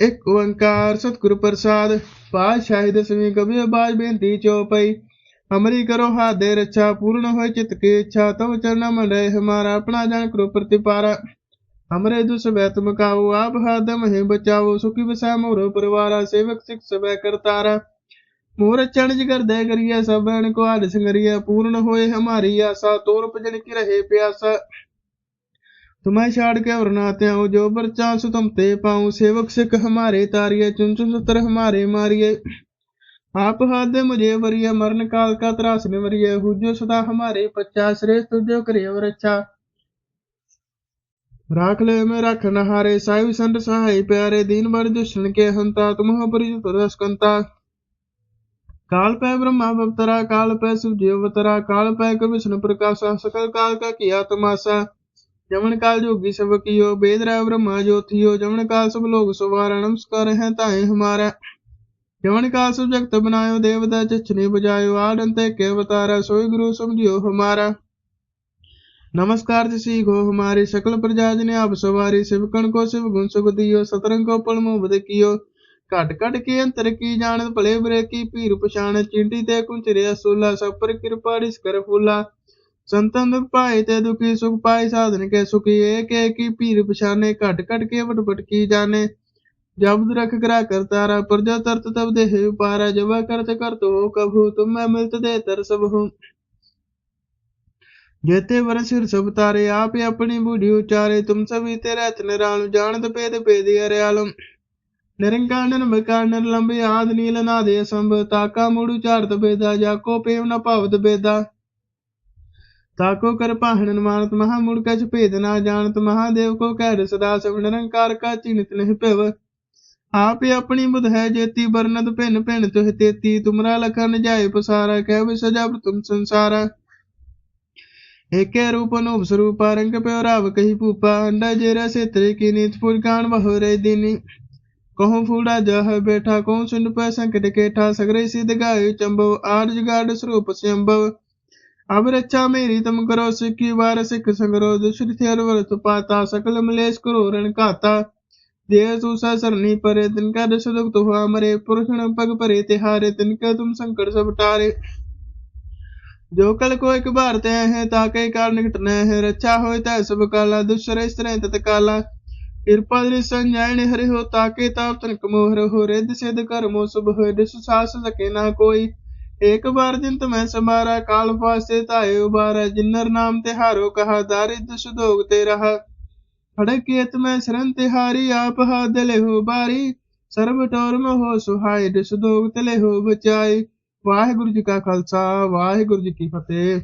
ਇੱਕ ਓੰਕਾਰ ਸਤਿਗੁਰ ਪ੍ਰਸਾਦ, ਪਾਤਸ਼ਾਹੀ ਦਸਵੀਂ ਕਬੀਰ ਬਾਜ ਬੇਨਤੀ ਚੋਪਈ ਹਮਰੀ ਕਰੋ ਹਾਥ ਰੱਛਾ, ਪੂਰਨ ਹੋਏ ਚਿਤ ਕੀ ਇੱਛਾ, ਤਵ ਚਰਨਾ ਮਨ ਹਮਾਰਾ, ਆਪਣਾ ਜਾਣ ਕਰੋ ਪ੍ਰਤਿਪਾਰਾ। ਹਮਰੇ ਦੁਸ ਬੈਤ ਮਕਾਓ ਆਪ ਹਾਦ ਮਹਿ ਬਚਾਓ ਸੁਖੀ ਬਸਾ ਮੋਰ ਪਰਿਵਾਰਾ, ਸੇਵਕ ਸਿਖ ਸਬੈ ਕਰਤਾਰਾ ਮੋਰ ਚਣ ਜਿਗਰ ਦੇ ਕਰੀਏ ਸਭਨ ਕੋ ਆਦ ਸੰਗਰੀਏ, ਪੂਰਨ ਹੋਏ ਹਮਾਰੀ ਆਸਾ, ਤੋਰ ਭਜਨ ਕੀ ਰਹੇ ਪਿਆਸਾ। तुम्हें छाड़ के और नाते आओ जो बर्चा सु तुम ते पाऊं सेवक सिख हमारे तारिये चुन चुन सतर हमारे मारिये आप हाथ दे मुझे वरिय मरण काल का त्रास में वरिय हुजो सदा हमारे पच्चा श्रेष्ठ तुझो करे और अच्छा राख ले में रख नहारे साहिब संत सहाय प्यारे दीन बर दुष्ण के हंता तुम हो परिचित रसकंता काल पै ब्रह्मा अवतरा काल पै शिव जी अवतरा काल पै क विष्णु प्रकाशा सकल काल का किया तमाशा जमन काल जोगी सब कियो वेद राय ब्रह्मा ज्योतियो जमन काल सब लोग सवारा नमस्कार है ताए हमारा जमन काल सब जगत बनायो देवता चचने बजायो आडंते के अवतारा सोई गुरु समझियो हमारा नमस्कार जसी गो हमारी सकल प्रजा ने आप सवारी शिवकण को शिव गुण सुख दियो सतरंग को पल मुबद कियो घट घट के अंतर की जानत भले बुरे की पीर पछाण चिंटी ते कुंचरे असुला सब पर कृपा रिस कर फूला ਸੰਤਨ ਦੁਖ ਪਾਏ ਤੇ ਦੁਖੀ, ਸੁਖ ਪਾਏ ਸਾਧਨ ਕੇ ਸੁਖੀ। ਏਕ ਏਕ ਕੀ ਭੀਰ ਪਛਾਨੇ ਘਟ ਘਟ ਕੇ ਕੀ ਜਾਣੇ। ਜਬਦ ਰਖ ਕਰਾ ਕਰਤਾਰਾ ਪ੍ਰਜਾ ਤਰਤ ਤਬ ਦੇਹ ਪਾਰਾ ਜਵਾ ਕਰਤ ਕਰਤੋ ਕਭੂ, ਤੁਮ ਮੈਂ ਮਿਲਤ ਦੇ ਤਰ ਸਭ ਜੇਤੇ ਵਰ ਸਿਰ ਸਭ ਤਾਰੇ, ਆਪੇ ਆਪਣੀ ਬੁਢੀ ਉਚਾਰੇ। ਤੁਮ ਸਭੀ ਤੇ ਰਤ ਨਿਰਾਲ, ਜਾਣਤ ਪੇਦ ਪੇਦ ਅਰਿਆਲ ਨਿਰੰਕਾਰ ਨਿਰਮਕਾਰ ਨਿਰਲੰਬ, ਆਦ ਨੀਲ ਨਾਦੇ ਸੰਭ ਤਾਕਾ ਮੂੜੂ ਝਾੜਤ ਬੇਦਾ ਜਾ ਕੋ ਪੇਵ ਨ ਭਵਤ ਬੇਦਾ ਤਾਕੋ ਕਰ ਪਾਹਣ ਮਾਨਤ ਮਹਾ ਮੁੜ ਕਛ ਭੇਦ ਨਾ ਜਾਣਤ, ਮਹਾਦੇਵ ਕੋ ਕਹਿ ਰਿ ਸਦਾ ਸਭ ਨਿਰੰਕਾਰ ਕਾ ਚਿੰਤ ਨਹਿ ਭਵ। ਆਪੇ ਆਪਣੀ ਬੁਧ ਹੈ ਜੇਤੀ ਬਰਨਦ ਭਿੰਨ ਭਿੰਨ ਤੁਹ ਤੇਤੀ, ਤੁਮਰਾ ਲਖਨ ਜਾਏ ਪਸਾਰਾ, ਕਹਿ ਸਜਾ ਪ੍ਰਤਮ ਸੰਸਾਰਾ। ਏਕੇ ਰੂਪ ਅਨੂਪ ਸਰੂਪ, ਰੰਗ ਪਿਓ ਰਾਵ ਕਹੀ ਭੂਪਾ, ਅੰਡਾ ਜੇਰਾ ਸੇਤਰੇ ਕੀ ਨੀਤ ਪੁਰਗਾਨ ਬਹੁ ਰੇ ਦਿਨੀ। ਕਹਉ ਫੂੜਾ ਜਹ ਬੈਠਾ ਕਹਉ ਸੁਨ ਪੈ ਸੰਕਟ ਕੇਠਾ, ਸਗਰੇ ਸਿਧ ਗਾਇ ਚੰਬਵ, ਆਰਜ ਗਾਡ ਸਰੂਪ ਸੰਭਵ। आर्ज गाड स्वरूप संभव अब रक्षा मेरी तुम करो सिक्की बार सिख संगरो दुष्ट वर्त पाता सकल मलेश करो रण काता देह सूसा सरनी परे तिनका दस दुख तो हुआ मरे पुरुषण पग परे तिहारे तिनका तुम संकट सब टारे जो कल को एक बार तय है ताके कारण घटना है रक्षा हो तय सब काला दुष्र स्त्र तत्काला कृपा संजय हरि हो ताके ताप तनक मोहर हो रिद सिद्ध कर मो शुभ हो दिस सास सके ना कोई एक बार जिंत में समारा काल फासे ताए उबारा जिन्नर नाम तिहारो कहा दारिद्र सुदोग ते रहा हड़केत में शरण तिहारी आप हा दिले हो बारी सर्व टोर में हो सुहाय सुदोग तले हो बचाई ਵਾਹਿਗੁਰੂ ਜੀ ਕਾ ਖਾਲਸਾ ਵਾਹਿਗੁਰੂ ਜੀ ਕੀ ਫਤਿਹ